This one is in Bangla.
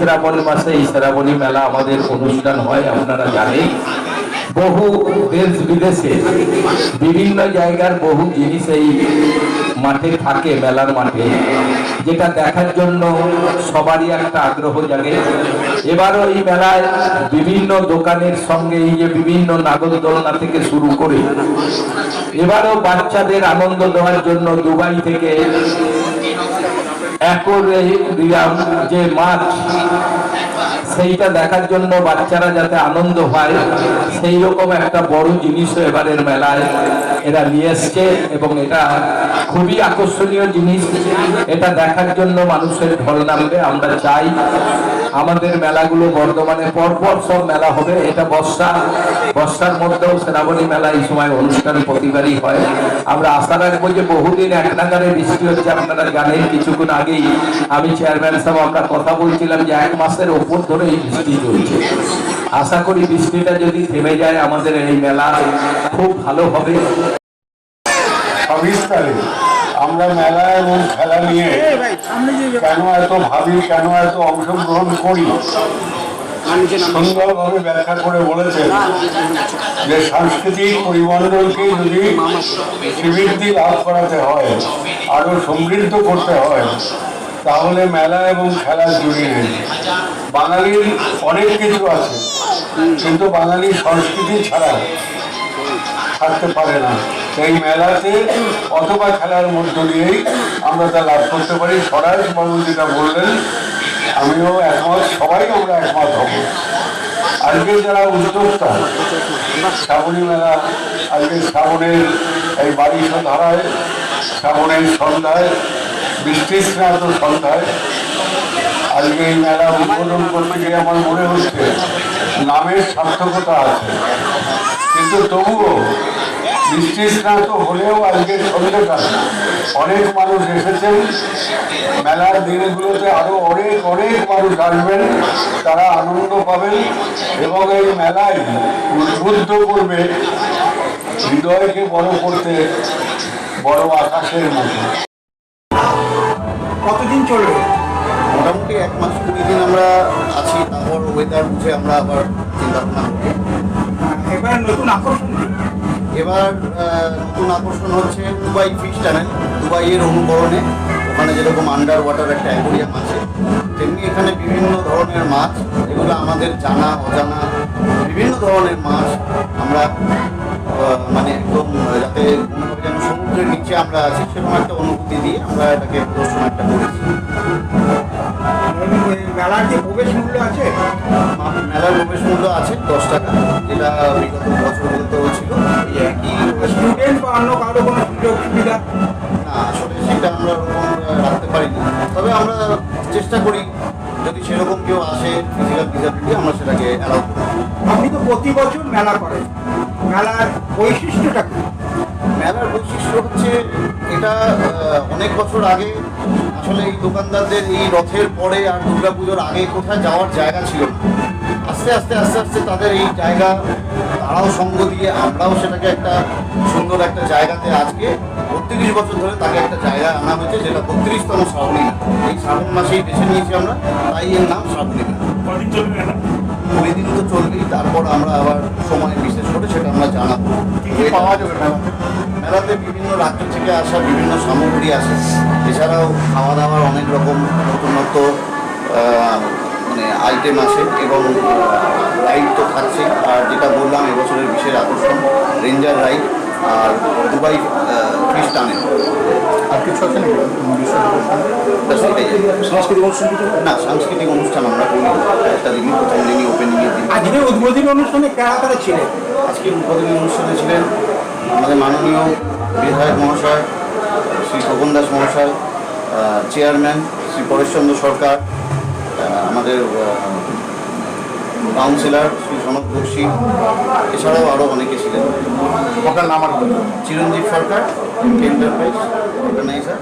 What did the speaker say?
শ্রাবণ মাসে এই শ্রাবণী মেলা আমাদের অনুষ্ঠান হয়, আপনারা জানেন। বহু দেশ বিদেশে বিভিন্ন জায়গার বহু জিনিস এই মাঠে থাকে, মেলার মাঠে। যেটা দেখার জন্য সবারই একটা আগ্রহ জাগে। এবারও এই মেলায় বিভিন্ন দোকানের সঙ্গে এই যে বিভিন্ন নাগরদোলনা থেকে শুরু করে, এবারও বাচ্চাদের আনন্দ দেওয়ার জন্য দুবাই থেকে যে সেইটা দেখার জন্য বাচ্চারা যাতে আনন্দ হয় সেই রকম একটা বড় এবারের মেলায় এরা নিয়ে এসছে এবং এটা খুবই আকর্ষণীয় জিনিস। এটা দেখার জন্য মানুষের ঢল নামবে, আমরা চাই। আমাদের মেলাগুলো বর্ধমানে পরপর সব মেলা হবে, এটা বর্ষা। বর্ষার মধ্যেও শ্রাবণী মেলা এই সময় অনুষ্ঠান প্রতিবারই হয়। আমরা আশা রাখব যে বহুদিন এক নাগারে বৃষ্টি হচ্ছে, আপনারা জানেন কিছুক্ষণ আগেই আমি চেয়ারম্যান সাহেব আমরা কথা বলছিলাম যে এক মাসের ওপর ধরে এই বৃষ্টি চলছে। আশা করি বৃষ্টিটা যদি থেমে যায় আমাদের এই মেলা খুব ভালো হবে। আমরা মেলা এবং খেলা নিয়ে কেন এত ভাবি কেন এত অংশগ্রহণ করি? সুন্দরভাবে ব্যাখ্যা করে বলেছেন যে সাংস্কৃতিক পরিমণ্ডলকে যদি শ্রীবৃদ্ধি লাভ করাতে হয় আরও সমৃদ্ধ করতে হয় তাহলে মেলা এবং খেলা জুড়ে নেই বাঙালির অনেক কিছু আছে কিন্তু বাঙালির সংস্কৃতি ছাড়া থাকতে পারে না। এই মেলাতে অথবা খেলার মধ্য দিয়েই আমরা তা লাভ করতে পারি। স্বরাজ বাবু যেটা বললেন আমিও একমত সবাই আমরা একমত আজকে যারা উদ্যোক্তা শ্রাবণী মেলা, আজকে শ্রাবণের এই বারিশ ধারায় শ্রাবণের সন্ধ্যায় বৃষ্টি স্নাত সন্ধ্যায় আজকে এই মেলা উদ্বোধন করতে গিয়ে আমার মনে হচ্ছে নামের সার্থকতা আছে। কিন্তু তবুও বৃষ্টি স্নাত হলেও আজকে সন্ধ্যেটা অনেক মানুষ এসেছেন। মেলার দিনগুলোতে আরও অনেক অনেক মানুষ আসবেন। তারা আনন্দ পাবেন এবং এই মেলায় উদ্বুদ্ধ করবে। হৃদয়কে বড় করতে বড় আকাশের মতো। কতদিন চলবে? মোটামুটি এক মাস কুড়ি দিন আমরা আছি তারপর ওয়েদার বুঝে আমরা আবার চিন্তা ভাবনা করি এবার নতুন আকর্ষণ এবার নতুন আকর্ষণ হচ্ছে দুবাই ফিশ টানেল দুবাইয়ের অনুকরণে। ওখানে যেরকম আন্ডার ওয়াটার একটা অ্যাকোরিয়াম আছে তেমনি এখানে বিভিন্ন ধরনের মাছ এগুলো আমাদের জানা অজানা বিভিন্ন ধরনের মাছ আমরা মানে একদম যাতে যেন সমুদ্রের নিচে আমরা আছি সেরকম একটা অনুভূতি দিয়ে আমরা এটাকে প্রদর্শন একটা করেছি। মেলার যে প্রবেশ মূল্য আছে মেলার প্রবেশ মূল্য আছে দশ টাকা যেটা বিগত বছরগুলোতেও ছিল একই স্টুডেন্ট বা অন্য কারও কোনো সুযোগ সুবিধা? না আসলে সেটা আমরা ওরকম রাখতে পারি না তবে আমরা চেষ্টা করি যদি সেরকম কেউ আসে ফিজিক্যাল ডিসাবিলিটি আমরা সেটাকে অ্যালাউ করি। আপনি তো প্রতি বছর মেলা করেন। মেলার বৈশিষ্ট্যটা কি? মেলার বৈশিষ্ট্য হচ্ছে এটা অনেক বছর আগে আসলে এই দোকানদারদের এই রথের পরে আর দুর্গা পুজোর আগে কোথায় যাওয়ার জায়গা ছিল আস্তে আস্তে আস্তে আস্তে তাদের এই জায়গা তারাও সঙ্গ দিয়ে আমরাও সেটাকে একটা সুন্দর একটা জায়গাতে আজকে বত্রিশ বছর ধরে তাকে একটা জায়গা আনা হয়েছে যেটা বত্রিশতম শ্রাবণী। এই শ্রাবণ মাসেই বেছে নিয়েছি আমরা তাই এর নাম শ্রাবণী। কুড়ি দিন তো চলবেই তারপর আমরা আবার সময় বিশেষ করে সেটা আমরা জানাব। পাওয়া যাবে মেলাতে বিভিন্ন রাজ্য থেকে আসা বিভিন্ন সামগ্রী আসে। এছাড়াও খাওয়া দাওয়ার অনেক রকম নতুনত্ব মানে আইটেম আছে এবং রাইড তো থাকছে আর যেটা বললাম এবছরের বিশেষ আকর্ষণ রেঞ্জার রাইড আর দুবাই টানেল আর কিছু আছে নাকি? সাংস্কৃতিক অনুষ্ঠান না সাংস্কৃতিক অনুষ্ঠান আমরা করি একটা দিনই প্রথম দিনই ওপেনিংয়ের দিন। আজকে উদ্বোধনী অনুষ্ঠানে কারা কারা ছিলেন? আজকে উদ্বোধনী অনুষ্ঠানে ছিলেন আমাদের মাননীয় বিধায়ক মহাশয় শ্রী খোকন দাস মহাশয় চেয়ারম্যান শ্রী পরেশচন্দ্র সরকার আমাদের কাউন্সিলর শ্রী সনক বক্সি এছাড়াও আরও অনেকে ছিলেন। আমার চিরঞ্জীব সরকার এন্টারপ্রাইজ অর্গানাইজার